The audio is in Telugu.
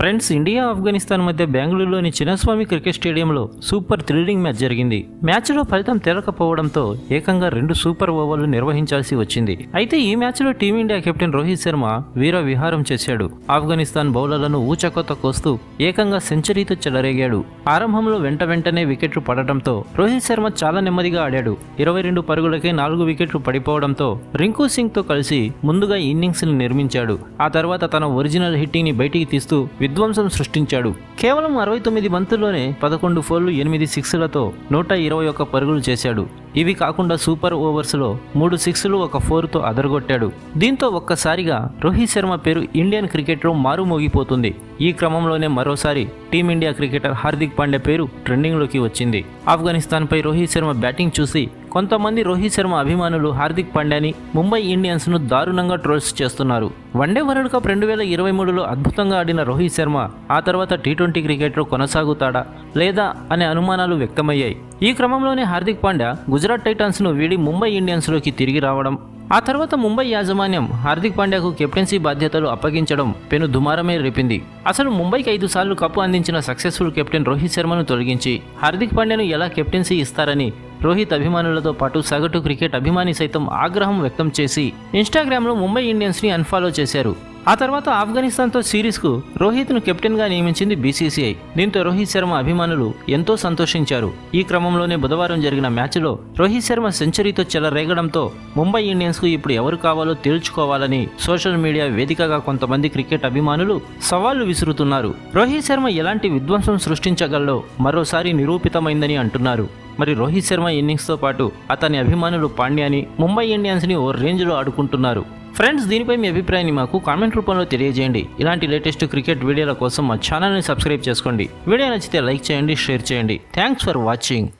ఫ్రెండ్స్ ఇండియా ఆఫ్ఘనిస్తాన్ మధ్య బెంగళూరులోని చిన్నస్వామి క్రికెట్ స్టేడియంలో సూపర్ థ్రిల్లింగ్ మ్యాచ్ జరిగింది. మ్యాచ్లో ఫలితం తేలకపోవడంతో ఏకంగా రెండు సూపర్ ఓవర్లు నిర్వహించాల్సి వచ్చింది. అయితే ఈ మ్యాచ్లో team India captain Rohit Sharma వీర విహారం చేశాడు. ఆఫ్ఘనిస్తాన్ బౌలర్లను ఊచకొత్త కోస్తూ ఏకంగా సెంచరీతో చెలరేగాడు. ఆరంభంలో వెంట వెంటనే వికెట్లు పడటంతో రోహిత్ శర్మ చాలా నెమ్మదిగా ఆడాడు. ఇరవై రెండు పరుగులకే నాలుగు వికెట్లు పడిపోవడంతో రింకు సింగ్తో కలిసి ముందుగా ఇన్నింగ్స్ని నిర్మించాడు. ఆ తర్వాత తన ఒరిజినల్ హిట్టింగ్ని బయటికి తీస్తూ విధ్వంసం సృష్టించాడు. కేవలం అరవై తొమ్మిది బంతుల్లోనే పదకొండు ఫోర్లు ఎనిమిది సిక్స్లతో నూట ఇరవై ఒక్క పరుగులు చేశాడు. ఇవి కాకుండా సూపర్ ఓవర్స్లో మూడు సిక్స్లు ఒక ఫోర్తో అదరగొట్టాడు. దీంతో ఒక్కసారిగా రోహిత్ శర్మ పేరు ఇండియన్ క్రికెట్లో మారుమోగిపోతుంది ఈ క్రమంలోనే మరోసారి టీమిండియా క్రికెటర్ హార్దిక్ పాండ్యా పేరు ట్రెండింగ్లోకి వచ్చింది. ఆఫ్ఘనిస్తాన్పై రోహిత్ శర్మ బ్యాటింగ్ చూసి కొంతమంది రోహిత్ శర్మ అభిమానులు హార్దిక్ పాండ్యాని ముంబై ఇండియన్స్ను దారుణంగా ట్రోల్స్ చేస్తున్నారు. వన్డే వరల్డ్ కప్ రెండు వేల ఇరవై మూడులో అద్భుతంగా ఆడిన రోహిత్ శర్మ ఆ తర్వాత టీ ట్వంటీ క్రికెట్లో కొనసాగుతాడా లేదా అనే అనుమానాలు వ్యక్తమయ్యాయి. ఈ క్రమంలోనే హార్దిక్ పాండ్యా గుజరాత్ టైటాన్స్ను వీడి ముంబై ఇండియన్స్లోకి తిరిగి రావడం ఆ తర్వాత ముంబై యాజమాన్యం హార్దిక్ పాండ్యాకు కెప్టెన్సీ బాధ్యతలు అప్పగించడం పెను దుమారమే రేపింది. అసలు ముంబైకి ఐదు సార్లు కప్పు అందించిన సక్సెస్ఫుల్ కెప్టెన్ రోహిత్ శర్మను తొలగించి హార్దిక్ పాండ్యాను ఎలా కెప్టెన్సీ ఇస్తారని రోహిత్ అభిమానులతో పాటు సగటు క్రికెట్ అభిమాని సైతం ఆగ్రహం వ్యక్తం చేసి ఇన్స్టాగ్రామ్లో ముంబై ఇండియన్స్ని అన్ఫాలో చేశారు. ఆ తర్వాత ఆఫ్ఘనిస్తాన్తో సిరీస్కు రోహిత్ను కెప్టెన్గా నియమించింది బీసీసీఐ. దీంతో రోహిత్ శర్మ అభిమానులు ఎంతో సంతోషించారు. ఈ క్రమంలోనే బుధవారం జరిగిన మ్యాచ్లో రోహిత్ శర్మ సెంచరీతో చెలరేగడంతో ముంబై ఇండియన్స్కు ఇప్పుడు ఎవరు కావాలో తేల్చుకోవాలని సోషల్ మీడియా వేదికగా కొంతమంది క్రికెట్ అభిమానులు సవాళ్ళు విసురుతున్నారు. రోహిత్ శర్మ ఎలాంటి విధ్వంసం సృష్టించగలలో మరోసారి నిరూపితమైందని అంటున్నారు. మరి రోహిత్ శర్మ ఇన్నింగ్స్తో పాటు అతని అభిమానులు పాండ్యాని ముంబై ఇండియన్స్ని ఓ రేంజ్లో ఆడుకుంటున్నారు. ఫ్రెండ్స్ దీనిపై మీ అభిప్రాయాన్ని మాకు కామెంట్ రూపంలో తెలియజేయండి. ఇలాంటి లేటెస్ట్ క్రికెట్ వీడియోల కోసం మా ఛానల్ని సబ్స్క్రైబ్ చేసుకోండి. వీడియో నచ్చితే లైక్ చేయండి షేర్ చేయండి. Thanks for watching.